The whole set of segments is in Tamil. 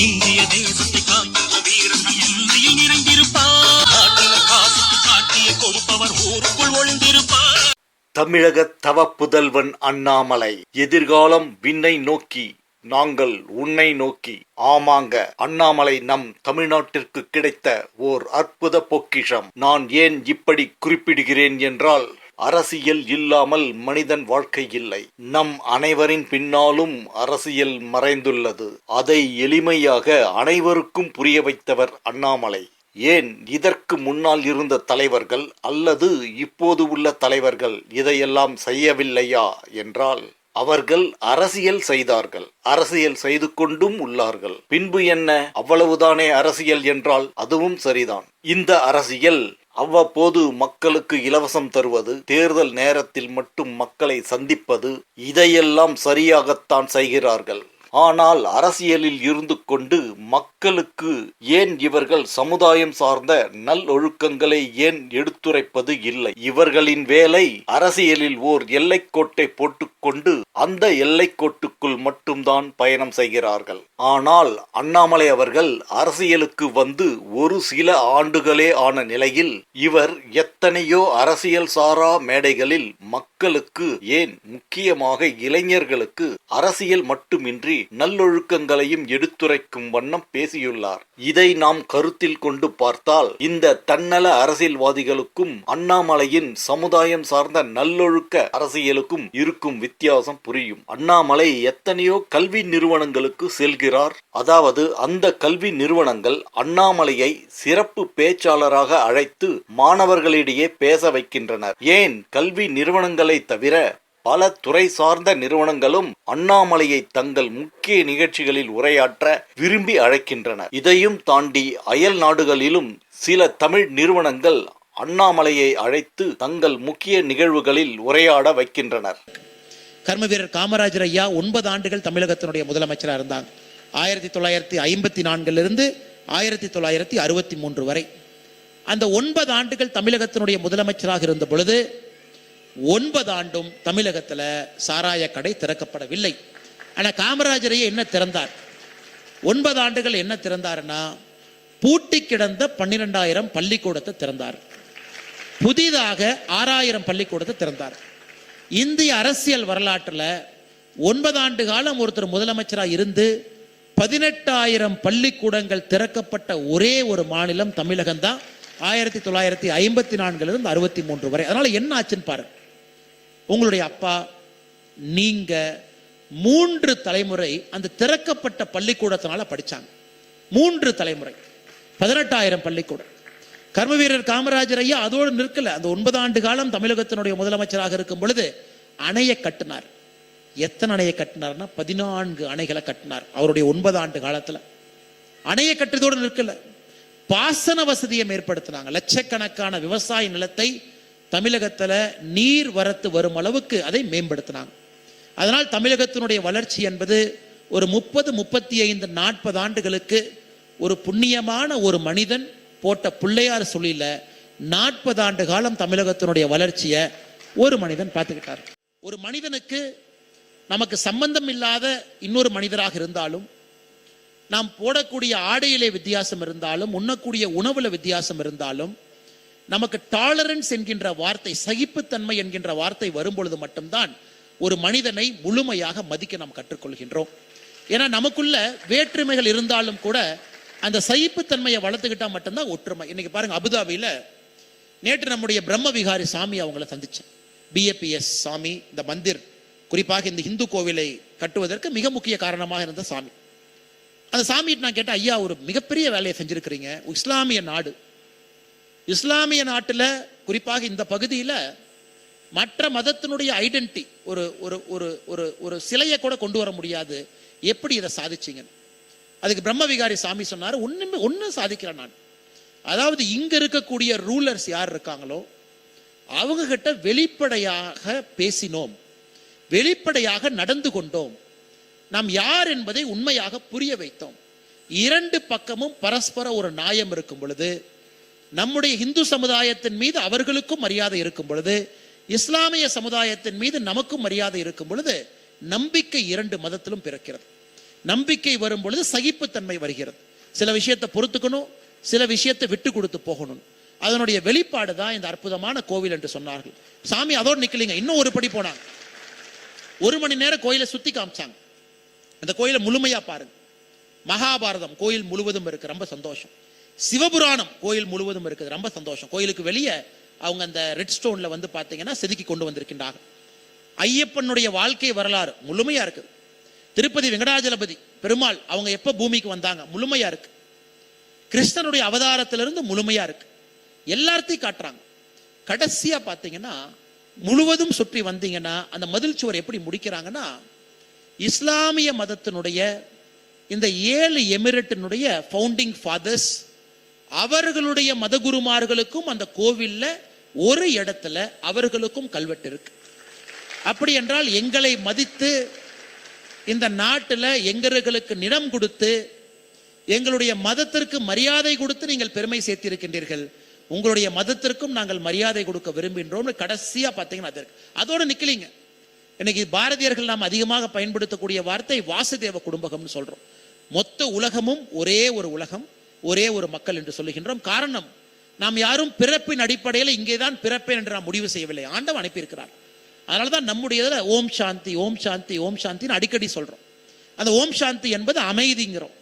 இந்திய தேசத்தை காக்கின்ற வீரன் எல்லையில் நிறைந்திருப்பார் நாட்டின காசுக்கு காட்டிய கொடுப்பவர் ஊருக்குள் ஒளிந்திருப்பார். தமிழக தவப்புதல்வன் அண்ணாமலை எதிர்காலம் விண்ணை நோக்கி நாங்கள் உன்னை நோக்கி ஆமாங்க அண்ணாமலை நம் தமிழ்நாட்டிற்கு கிடைத்த ஓர் அற்புத பொக்கிஷம். நான் ஏன் இப்படி குறிப்பிடுகிறேன் என்றால் அரசியல் இல்லாமல் மனிதன் வாழ்க்கை இல்லை. நம் அனைவரின் பின்னாலும் அரசியல் மறைந்துள்ளது. அதை எளிமையாக அனைவருக்கும் புரிய வைத்தவர் அண்ணாமலை. ஏன் இதற்கு முன்னால் இருந்த தலைவர்கள் அல்லது இப்போது உள்ள தலைவர்கள் இதையெல்லாம் செய்யவில்லையா என்றால் அவர்கள் அரசியல் செய்தார்கள். அரசியல் செய்து கொண்டும் உள்ளார்கள். பின்பு என்ன? அவ்வளவுதானே அரசியல் என்றால் அதுவும் சரிதான். இந்த அரசியல் அவ்வப்போது மக்களுக்கு இலவசம் தருவது தேர்தல் நேரத்தில் மட்டும் மக்களை சந்திப்பது இதையெல்லாம் சரியாகத்தான் செய்கிறார்கள். ஆனால் அரசியலில் இருந்து கொண்டு மக்களுக்கு ஏன் இவர்கள் சமுதாயம் சார்ந்த நல்லொழுக்கங்களை ஏன் எடுத்துரைப்பது இல்லை? இவர்களின் வேலை அரசியலில் ஓர் எல்லைக்கோட்டை போட்டுக்கொண்டு அந்த எல்லைக்கோட்டுக்குள் மட்டும்தான் பயணம் செய்கிறார்கள். ஆனால் அண்ணாமலை அவர்கள் அரசியலுக்கு வந்து ஒரு சில ஆண்டுகளே ஆன நிலையில் இவர் எத்தனையோ அரசியல் சாரா மேடைகளில் மக்களுக்கு ஏன் முக்கியமாக இளைஞர்களுக்கு அரசியல் மட்டுமின்றி நல்லொழுக்கங்களையும் எடுத்துரைக்கும் வண்ணம் பேசியுள்ளார். இதை நாம் கருத்தில் கொண்டு பார்த்தால் இந்த தன்னல அரசியல்வாதிகளுக்கும் அண்ணாமலையின் சமுதாயம் சார்ந்த நல்லொழுக்க அரசியலுக்கும் இருக்கும் வித்தியாசம் புரியும். அண்ணாமலை எத்தனையோ கல்வி நிறுவனங்களுக்கு செல்கிறார். அதாவது அந்த கல்வி நிறுவனங்கள் அண்ணாமலையை சிறப்பு பேச்சாளராக அழைத்து மாணவர்களிடையே பேச வைக்கின்றனர். ஏன்? கல்வி நிறுவனங்களை தவிர பல துறை சார்ந்த நிறுவனங்களும் அண்ணாமலையை தங்கள் முக்கிய நிகழ்ச்சிகளில் உரையாற்ற விரும்பி அழைக்கின்றன இதையும் தாண்டி அயல் நாடுகளிலும் சில தமிழ் நிறுவனங்கள் அண்ணாமலையை அழைத்து தங்கள் முக்கிய நிகழ்வுகளில் உரையாட வைக்கின்றனர். கர்ம வீரர் காமராஜர் ஐயா ஒன்பது ஆண்டுகள் தமிழகத்தினுடைய முதலமைச்சராக இருந்தாங்க ஆயிரத்தி தொள்ளாயிரத்தி ஐம்பத்தி நான்கிலிருந்து ஆயிரத்தி தொள்ளாயிரத்தி அறுபத்தி மூன்று வரை. அந்த ஒன்பது ஆண்டுகள் தமிழகத்தினுடைய முதலமைச்சராக இருந்த பொழுது ஒன்பது ஆண்டும் தமிழகத்தில் சாராய கடை திறக்கப்படவில்லை. ஆனால் காமராஜரையே என்ன திறந்தார்? ஒன்பது ஆண்டுகள் என்ன திறந்தாருன்னா பூட்டி கிடந்த பன்னிரெண்டாயிரம் பள்ளிக்கூடத்தை திறந்தார். புதிதாக ஆறாயிரம் பள்ளிக்கூடத்தை திறந்தார். இந்திய அரசியல் வரலாற்றில் ஒன்பது ஆண்டு காலம் ஒருத்தர் முதலமைச்சராக இருந்து பதினெட்டாயிரம் பள்ளிக்கூடங்கள் திறக்கப்பட்ட ஒரே ஒரு மாநிலம் தமிழகம் தான் ஆயிரத்தி தொள்ளாயிரத்தி ஐம்பத்தி நான்கிலிருந்து அறுபத்தி மூன்று வரை. அதனால என்ன ஆச்சுன்னு பாரு உங்களுடைய அப்பா நீங்க மூன்று தலைமுறை அந்த திறக்கப்பட்ட பள்ளிக்கூடத்தினால படிச்சாங்க. மூன்று தலைமுறை. பதினெட்டாயிரம் பள்ளிக்கூடம். கர்ம வீரர் காமராஜர் ஐயா அதோடு நிற்கல. அந்த ஒன்பது ஆண்டு காலம் தமிழகத்தினுடைய முதலமைச்சராக இருக்கும் பொழுது அணையை கட்டினார். எத்தனை அணையை கட்டினார்னா பதினான்கு அணைகளை கட்டினார் அவருடைய ஒன்பது ஆண்டு காலத்துல. அணையை கட்டுறதோடு நிற்கல. பாசன வசதியை ஏற்படுத்தினாங்க. லட்சக்கணக்கான விவசாய நிலத்தை தமிழகத்தில் நீர் வரத்து வரும் அளவுக்கு அதை மேம்படுத்தினாங்க. அதனால் தமிழகத்தினுடைய வளர்ச்சி என்பது ஒரு முப்பது முப்பத்தி ஐந்து நாற்பது ஆண்டுகளுக்கு ஒரு புண்ணியமான ஒரு மனிதன் போட்ட பிள்ளையார் சொல்லியில் நாற்பது ஆண்டு காலம் தமிழகத்தினுடைய வளர்ச்சியை ஒரு மனிதன் பார்த்துக்கிட்டார். ஒரு மனிதனுக்கு நமக்கு சம்பந்தம் இல்லாத இன்னொரு மனிதராக இருந்தாலும் நாம் போடக்கூடிய ஆடையிலே வித்தியாசம் இருந்தாலும் உண்ணக்கூடிய உணவுல வித்தியாசம் இருந்தாலும் நமக்கு டாலரன்ஸ் என்கின்ற வார்த்தை சகிப்புத்தன்மை என்கின்ற வார்த்தை வரும்பொழுது மட்டும்தான் ஒரு மனிதனை முழுமையாக மதிக்க நாம் கற்றுக்கொள்கின்றோம். ஏன்னா நமக்குள்ள வேற்றுமைகள் இருந்தாலும் கூட அந்த சகிப்புத்தன்மையை வளர்த்துக்கிட்டா மட்டும்தான் ஒற்றுமை. இன்னைக்கு பாருங்க அபுதாபியில நேற்று நம்முடைய பிரம்ம விகாரி சாமி அவங்கள சந்திச்சேன் பிஏபிஎஸ் சாமி இந்த மந்திர் குறிப்பாக இந்த இந்து கோவிலை கட்டுவதற்கு மிக முக்கிய காரணமாக இருந்த சாமி. அந்த சாமிகிட்ட நான் கேட்டேன் ஐயா ஒரு மிகப்பெரிய வேலையை செஞ்சிருக்கிறீங்க. இஸ்லாமிய நாடு இஸ்லாமிய நாட்டில் குறிப்பாக இந்த பகுதியில் மற்ற மதத்தினுடைய ஐடென்டி ஒரு ஒரு ஒரு ஒரு ஒரு சிலையை கூட கொண்டு வர முடியாது. எப்படி இதை சாதிச்சீங்க அதுக்கு பிரம்மவிகாரி சாமி சொன்னார் ஒன்றுமே ஒன்றும் சாதிக்கிறேன் நான். அதாவது இங்கே இருக்கக்கூடிய ரூலர்ஸ் யார் இருக்காங்களோ அவங்கக்கிட்ட வெளிப்படையாக பேசினோம். வெளிப்படையாக நடந்து கொண்டோம். நாம் யார் என்பதை உண்மையாக புரிய வைத்தோம். இரண்டு பக்கமும் பரஸ்பர ஒரு நியாயம் இருக்கும் பொழுது நம்முடைய இந்து சமுதாயத்தின் மீது அவர்களுக்கும் மரியாதை இருக்கும் பொழுது இஸ்லாமிய சமுதாயத்தின் மீது நமக்கும் மரியாதை இருக்கும் பொழுது நம்பிக்கை இரண்டு மதத்திலும் பிறக்கிறது. நம்பிக்கை வரும் பொழுது சகிப்புத்தன்மை வருகிறது. சில விஷயத்தை பொறுத்துக்கணும் சில விஷயத்தை விட்டு கொடுத்து போகணும். அதனுடைய வெளிப்பாடு தான் இந்த அற்புதமான கோவில் என்று சொன்னார்கள். சாமி அதோடு நிக்கலீங்க இன்னும் ஒரு படி போனாங்க. ஒரு மணி நேரம் கோயிலை சுத்தி காமிச்சாங்க. அந்த கோயிலை முழுமையா பாருங்க. மகாபாரதம் கோயில் முழுவதும் இருக்கு ரொம்ப சந்தோஷம். சிவபுராணம் கோயில் முழுவதும் இருக்குது. ரொம்ப சந்தோஷம். கோயிலுக்கு வெளியே அவங்க அந்த ரெட் ஸ்டோன்ல வந்து பார்த்தீங்கன்னா செதுக்கி கொண்டு வந்திருக்கின்றார்கள் ஐயப்பனுடைய வாழ்க்கை வரலாறு முழுமையா இருக்குது. திருப்பதி வெங்கடாஜலபதி பெருமாள் அவங்க எப்ப பூமிக்கு வந்தாங்க? முழுமையா இருக்கு. கிருஷ்ணனுடைய அவதாரத்திலிருந்து முழுமையா இருக்கு. எல்லாத்தையும் காட்டுறாங்க. கடைசியா பாத்தீங்கன்னா முழுவதும் சுற்றி வந்தீங்கன்னா அந்த மதில் சுவர் எப்படி முடிக்கிறாங்கன்னா இஸ்லாமிய மதத்தினுடைய இந்த ஏழு எமிரட்டினுடைய ஃபவுண்டிங் ஃபாதர்ஸ் அவர்களுடைய மதகுருமார்களுக்கும் அந்த கோவில்ல ஒரு இடத்துல அவர்களுக்கும் கல்வெட்டு இருக்கு. அப்படி என்றால் எங்களை மதித்து இந்த நாட்டில் எங்களுக்கு நிலம் கொடுத்து எங்களுடைய மதத்திற்கு மரியாதை கொடுத்து நீங்கள் பெருமை சேர்த்திருக்கின்றீர்கள். உங்களுடைய மதத்திற்கும் நாங்கள் மரியாதை கொடுக்க விரும்புகின்றோம்னு கடைசியா பார்த்தீங்கன்னா அது இருக்கு. அதோட நிக்கலீங்க. இன்னைக்கு பாரதியர்கள் நாம் அதிகமாக பயன்படுத்தக்கூடிய வார்த்தை வாசுதேவ குடும்பகம்னு சொல்றோம். மொத்த உலகமும் ஒரே ஒரு உலகம். ஒரே ஒரு மக்கள் என்று சொல்லுகின்றோம். காரணம் நாம் யாரும் பிறப்பின் அடிப்படையில் இங்கே தான் பிறப்பேன் என்று நாம் முடிவு செய்யவில்லை. ஆண்டவன் அனுப்பியிருக்கிறார். அதனால தான் நம்முடைய ஓம் சாந்தி ஓம் சாந்தி ஓம் சாந்தின்னு அடிக்கடி சொல்கிறோம் அந்த ஓம் சாந்தி என்பது அமைதிங்கிறோம்.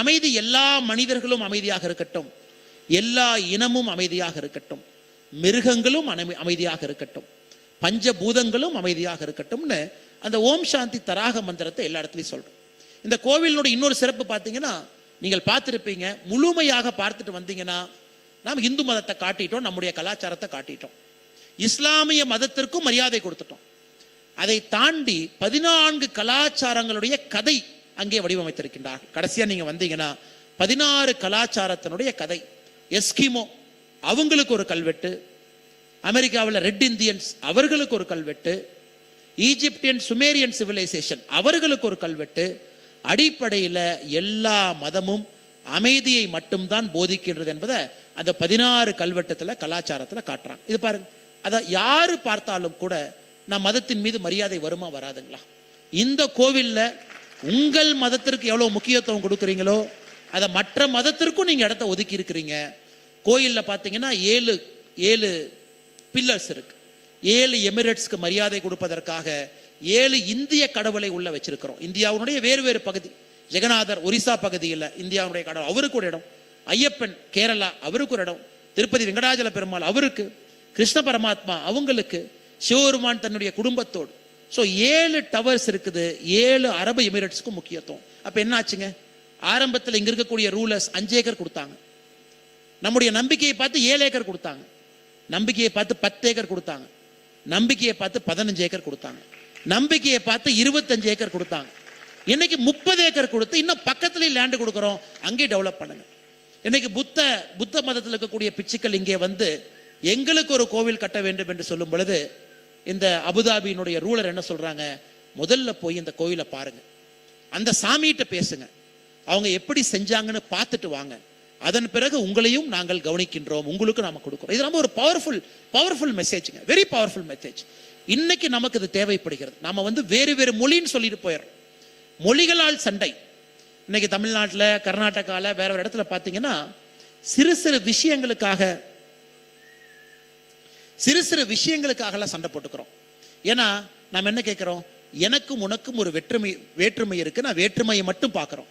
அமைதி எல்லா மனிதர்களும் அமைதியாக இருக்கட்டும். எல்லா இனமும் அமைதியாக இருக்கட்டும். மிருகங்களும் அமை அமைதியாக இருக்கட்டும். பஞ்சபூதங்களும் அமைதியாக இருக்கட்டும்னு அந்த ஓம் சாந்தி தராக மந்திரத்தை எல்லா இடத்துலையும் சொல்கிறோம் இந்த கோவிலினுடைய இன்னொரு சிறப்பு பார்த்தீங்கன்னா நீங்கள் பார்த்துருப்பீங்க முழுமையாக பார்த்துட்டு வந்தீங்கன்னா நாம் இந்து மதத்தை காட்டிட்டோம் நம்முடைய கலாச்சாரத்தை காட்டிட்டோம். இஸ்லாமிய மதத்திற்கும் மரியாதை கொடுத்துட்டோம். அதை தாண்டி பதினான்கு கலாச்சாரங்களுடைய கதை அங்கே வடிவமைத்திருக்கின்றார்கள். கடைசியா நீங்க வந்தீங்கன்னா பதினாறு கலாச்சாரத்தினுடைய கதை. எஸ்கிமோ அவங்களுக்கு ஒரு கல்வெட்டு. அமெரிக்காவில் ரெட் இந்தியன்ஸ் அவர்களுக்கு ஒரு கல்வெட்டு. ஈஜிப்டியன் சுமேரியன் சிவிலைசேஷன் அவர்களுக்கு ஒரு கல்வெட்டு. அடிப்படையில் எல்லா மதமும் அமைதியை மட்டும்தான் போதிக்கின்றது என்பதை அந்த பதினாறு கல்வெட்டத்தில் கலாச்சாரத்தில் காட்டுறான் இது பாருங்க. அதை யாரு பார்த்தாலும் கூட நம் மதத்தின் மீது மரியாதை வருமா வராதுங்களா? இந்த கோவில்ல உங்கள் மதத்திற்கு எவ்வளோ முக்கியத்துவம் கொடுக்குறீங்களோ அதை மற்ற மதத்திற்கும் நீங்கள் இடத்த ஒதுக்கி இருக்கிறீங்க. கோயிலில் பார்த்தீங்கன்னா ஏழு ஏழு பில்லர்ஸ் இருக்கு. ஏழு எமிரேட்ஸ்க்கு மரியாதை கொடுப்பதற்காக ஏழு இந்திய கடவுளை உள்ள வச்சிருக்கிறோம். இந்தியாவுடைய வேறு வேறு பகுதி. ஜெகநாதர் ஒரிசா பகுதியில் இந்தியாவுடைய கடவுள் அவருக்கு ஒரு இடம். ஐயப்பன் கேரளா அவருக்கு ஒரு இடம். திருப்பதி வெங்கடாஜல பெருமாள் அவருக்கு. கிருஷ்ண பரமாத்மா அவங்களுக்கு. சிவபெருமான் தன்னுடைய குடும்பத்தோடு. ஸோ ஏழு டவர்ஸ் இருக்குது. ஏழு அரபு எமிரேட்ஸ்க்கும் முக்கியத்துவம். அப்போ என்ன ஆச்சுங்க ஆரம்பத்தில் இங்கே இருக்கக்கூடிய ரூலர்ஸ் அஞ்சு ஏக்கர் கொடுத்தாங்க. நம்முடைய நம்பிக்கையை பார்த்து ஏழு ஏக்கர் கொடுத்தாங்க. நம்பிக்கையை பார்த்து பத்து ஏக்கர் கொடுத்தாங்க. நம்பிக்கையை பார்த்து பதினஞ்சு ஏக்கர் கொடுத்தாங்க. நம்பிக்கையை பார்த்து இருபத்தஞ்சு ஏக்கர் கொடுத்தாங்க. இன்னைக்கு முப்பது ஏக்கர் கொடுத்து இன்னும் பக்கத்துலயே லேண்ட் கொடுக்குறோம். அங்கேயே டெவலப் பண்ணுங்க. இன்னைக்கு புத்த புத்த மதத்தில் இருக்கக்கூடிய பிச்சுக்கள் இங்கே வந்து எங்களுக்கு ஒரு கோவில் கட்ட வேண்டும் என்று சொல்லும் பொழுது இந்த அபுதாபியினுடைய ரூலர் என்ன சொல்றாங்க? முதல்ல போய் இந்த கோயிலை பாருங்க. அந்த சாமிகிட்ட பேசுங்க. அவங்க எப்படி செஞ்சாங்கன்னு பார்த்துட்டு வாங்க. அதன் பிறகு உங்களையும் நாங்கள் கவனிக்கின்றோம். உங்களுக்கு நாம கொடுக்கிறோம். இது ரொம்ப ஒரு பவர்ஃபுல் பவர்ஃபுல் மெசேஜ்ங்க வெரி பவர்ஃபுல் மெசேஜ் இன்னைக்கு நமக்கு இது தேவைப்படுகிறது. நாம வந்து வேறு வேறு மொழின்னு சொல்லிட்டு போயிடுறோம். மொழிகளால் சண்டை. இன்னைக்கு தமிழ்நாட்டில் கர்நாடகாவில் வேற ஒரு இடத்துல பார்த்தீங்கன்னா சிறு சிறு விஷயங்களுக்காக சிறு சிறு விஷயங்களுக்காகலாம் சண்டை போட்டுக்கிறோம். ஏன்னா நாம் என்ன கேட்குறோம்? எனக்கும் உனக்கும் ஒரு வெற்றுமை வேற்றுமை இருக்கு. நான் வேற்றுமையை மட்டும் பார்க்குறோம்.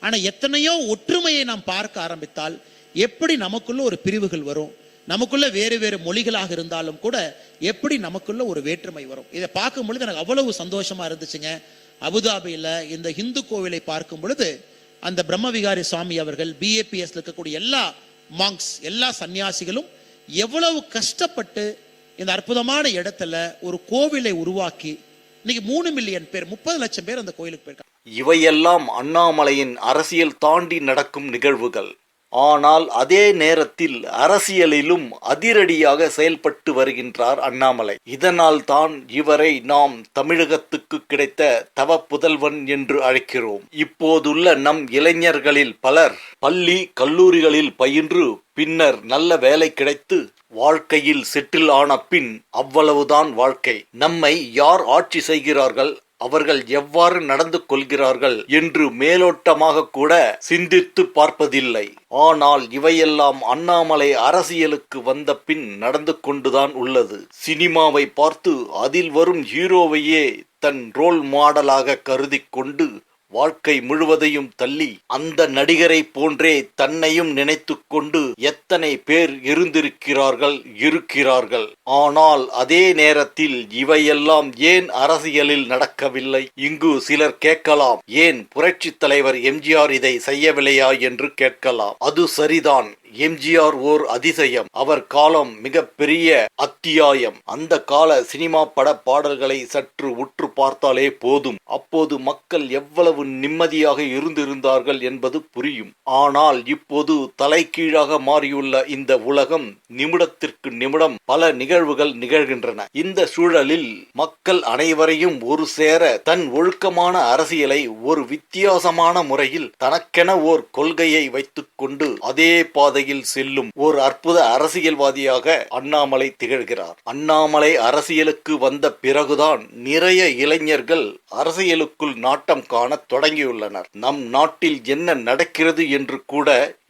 ஆனால் எத்தனையோ ஒற்றுமையை நாம் பார்க்க ஆரம்பித்தால் எப்படி நமக்குள்ள ஒரு பிரிவுகள் வரும்? நமக்குள்ள வேறு வேறு மொழிகளாக இருந்தாலும் கூட எப்படி நமக்குள்ள ஒரு வேற்றுமை வரும்? இதை பார்க்கும் பொழுது எனக்கு அவ்வளவு சந்தோஷமா இருந்துச்சுங்க. அபுதாபியில் இந்த இந்து கோவிலை பார்க்கும் பொழுது அந்த பிரம்மவிகாரி சுவாமி அவர்கள் பிஏபிஎஸ்ல இருக்கக்கூடிய எல்லா மாங்ஸ் எல்லா சன்னியாசிகளும் எவ்வளவு கஷ்டப்பட்டு இந்த அற்புதமான இடத்துல ஒரு கோவிலை உருவாக்கி இன்னைக்கு மூணு மில்லியன் பேர் முப்பது லட்சம் பேர் அந்த கோயிலுக்கு போயிருக்காங்க. இவையெல்லாம் அண்ணாமலையின் அரசியல் தாண்டி நடக்கும் நிகழ்வுகள். ஆனால் அதே நேரத்தில் அரசியலிலும் அதிரடியாக செயல்பட்டு வருகின்றார் அண்ணாமலை. இதனால் தான் இவரை நாம் தமிழகத்துக்கு கிடைத்த தவ புதல்வன் என்று அழைக்கிறோம். இப்போதுள்ள நம் இளைஞர்களில் பலர் பள்ளி கல்லூரிகளில் பயின்று பின்னர் நல்ல வேலை கிடைத்து வாழ்க்கையில் செட்டில் ஆன பின் அவ்வளவுதான் வாழ்க்கை. நம்மை யார் ஆட்சி செய்கிறார்கள் அவர்கள் எவ்வாறு நடந்து கொள்கிறார்கள் என்று மேலோட்டமாக கூட சிந்தித்து பார்ப்பதில்லை. ஆனால் இவையெல்லாம் அண்ணாமலை அரசியலுக்கு வந்த பின் நடந்து கொண்டுதான் உள்ளது. சினிமாவை பார்த்து அதில் வரும் ஹீரோவையே தன் ரோல் மாடலாக கருதி கொண்டு வாழ்க்கை முழுவதையும் தள்ளி அந்த நடிகரை போன்றே தன்னையும் நினைத்து கொண்டு எத்தனை பேர் இருந்திருக்கிறார்கள் இருக்கிறார்கள். ஆனால் அதே நேரத்தில் இவையெல்லாம் ஏன் அரசியலில் நடக்கவில்லை? இங்கு சிலர் கேட்கலாம் ஏன் புரட்சி தலைவர் எம்ஜிஆர் இதை செய்யவில்லையா என்று கேட்கலாம். அது சரிதான். எம்ஜிஆர் ஓர் அதிசயம். அவர் காலம் மிக பெரிய அத்தியாயம். அந்த கால சினிமா பட பாடல்களை சற்று உற்று பார்த்தாலே போதும். அப்போது மக்கள் எவ்வளவு நிம்மதியாக இருந்திருந்தார்கள் என்பது புரியும். ஆனால் இப்போது தலைகீழாக மாறியுள்ள இந்த உலகம் நிமிடத்திற்கு நிமிடம் பல நிகழ்வுகள் நிகழ்கின்றன. இந்த சூழலில் மக்கள் அனைவரையும் ஒரு சேர தன் ஒழுக்கமான அரசியலை ஒரு வித்தியாசமான முறையில் தனக்கென ஓர் கொள்கையை வைத்துக்கொண்டு அதே பாதையில் செல்லும் ஒரு அற்புத அரசியல்வாதியாக அண்ணாமலை திகழ்கிறார். அண்ணாமலை அரசியலுக்கு வந்த பிறகுதான் நிறைய இளைஞர்கள் அரசியலுக்குள் நாட்டம் காணத் தொடங்கியுள்ளனர். நம் நாட்டில் என்ன நடக்கிறது என்று கூட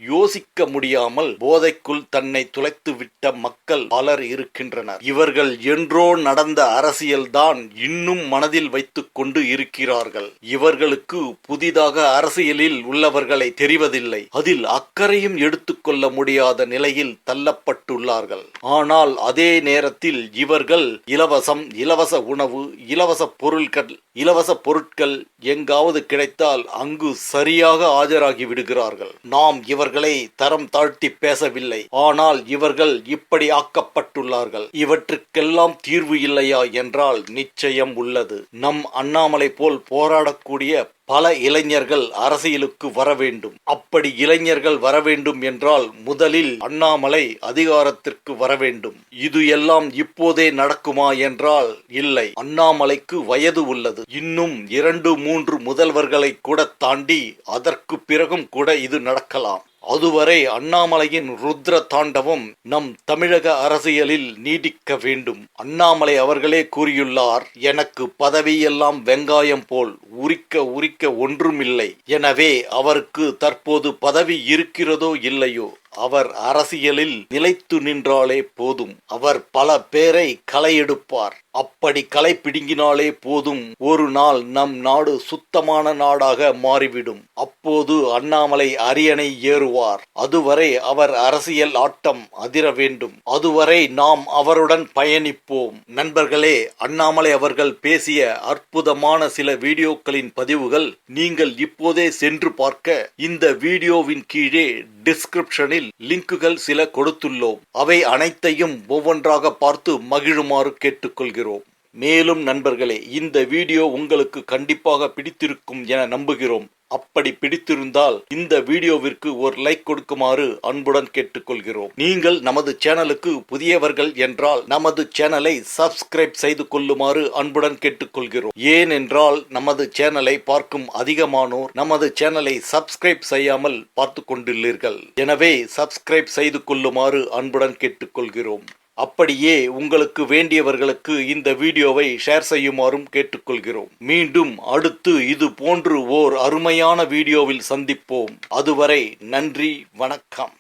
யோசிக்க முடியாமல் போதைக்குள் தன்னை துளைத்து விட்ட மக்கள் பலர் இருக்கின்றனர். இவர்கள் என்றோ நடந்த அரசியல்தான் இன்னும் மனதில் வைத்துக் கொண்டு இருக்கிறார்கள். இவர்களுக்கு புதிதாக அரசியலில் உள்ளவர்களை தெரிவதில்லை. அதில் அக்கறையும் எடுத்துக்கொள்ள முடியாத நிலையில் தள்ளப்பட்டுள்ளார்கள். ஆனால் அதே நேரத்தில் இவர்கள் இலவசம் இலவச உணவு இலவச பொருட்கள் இலவச பொருட்கள் எங்காவது கிடைத்தால் அங்கு சரியாக ஆஜராகி விடுகிறார்கள். நாம் இவர்களை தரம் தாழ்த்தி பேசவில்லை. ஆனால் இவர்கள் இப்படி ஆக்கப்பட்டுள்ளார்கள். இவற்றுக்கெல்லாம் தீர்வு இல்லையா என்றால் நிச்சயம் உள்ளது. நம் அண்ணாமலை போல் போராடக்கூடிய பல இளைஞர்கள் அரசியலுக்கு வர வேண்டும். அப்படி இளைஞர்கள் வர வேண்டும் என்றால் முதலில் அண்ணாமலை அதிகாரத்திற்கு வர வேண்டும். இது எல்லாம் இப்போதே நடக்குமா என்றால் இல்லை. அண்ணாமலைக்கு வயது உள்ளது. இன்னும் இரண்டு மூன்று முதல்வர்களை கூட தாண்டி அதற்கு பிறகும் கூட இது நடக்கலாம். அதுவரை அண்ணாமலையின் ருத்ர தாண்டவம் நம் தமிழக அரசியலில் நீடிக்க வேண்டும். அண்ணாமலை அவர்களே கூறியுள்ளார் எனக்கு பதவியெல்லாம் வெங்காயம் போல் உரிக்க உரிக்க ஒன்றுமில்லை. எனவே அவருக்கு தற்போது பதவி இருக்கிறதோ இல்லையோ? அவர் அரசியலில் நிலைத்து நின்றாலே போதும். அவர் பல பேரை களையெடுப்பார். அப்படி களை பிடுங்கினாலே போதும். ஒரு நாள் நம் நாடு சுத்தமான நாடாக மாறிவிடும். அப்போது அண்ணாமலை அரியணை ஏறுவார். அதுவரை அவர் அரசியல் ஆட்டம் அதிர வேண்டும். அதுவரை நாம் அவருடன் பயணிப்போம். நண்பர்களே அண்ணாமலை அவர்கள் பேசிய அற்புதமான சில வீடியோக்களின் பதிவுகள் நீங்கள் இப்போதே சென்று பார்க்க இந்த வீடியோவின் கீழே டிஸ்கிரிப்ஷனில் லிங்குகள் சில கொடுத்துள்ளோம். அவை அனைத்தையும் ஒவ்வொன்றாக பார்த்து மகிழுமாறு கேட்டுக்கொள்கிறோம். மேலும் நண்பர்களே இந்த வீடியோ உங்களுக்கு கண்டிப்பாக பிடித்திருக்கும் என நம்புகிறோம். அப்படி பிடித்திருந்தால் இந்த வீடியோவிற்கு ஒரு லைக் கொடுக்குமாறு அன்புடன் கேட்டுக்கொள்கிறோம். நீங்கள் நமது சேனலுக்கு புதியவர்கள் என்றால் நமது சேனலை சப்ஸ்கிரைப் செய்து கொள்ளுமாறு அன்புடன் கேட்டுக்கொள்கிறோம். ஏனென்றால் நமது சேனலை பார்க்கும் அதிகமானோர் நமது சேனலை சப்ஸ்கிரைப் செய்யாமல் பார்த்து கொண்டுள்ளீர்கள். எனவே சப்ஸ்கிரைப் செய்து கொள்ளுமாறு அன்புடன் கேட்டுக்கொள்கிறோம். அப்படியே உங்களுக்கு வேண்டியவர்களுக்கு இந்த வீடியோவை ஷேர் செய்யுமாறும் கேட்டுக்கொள்கிறோம். மீண்டும் அடுத்து இது போன்று ஓர் அருமையான வீடியோவில் சந்திப்போம். அதுவரை நன்றி வணக்கம்.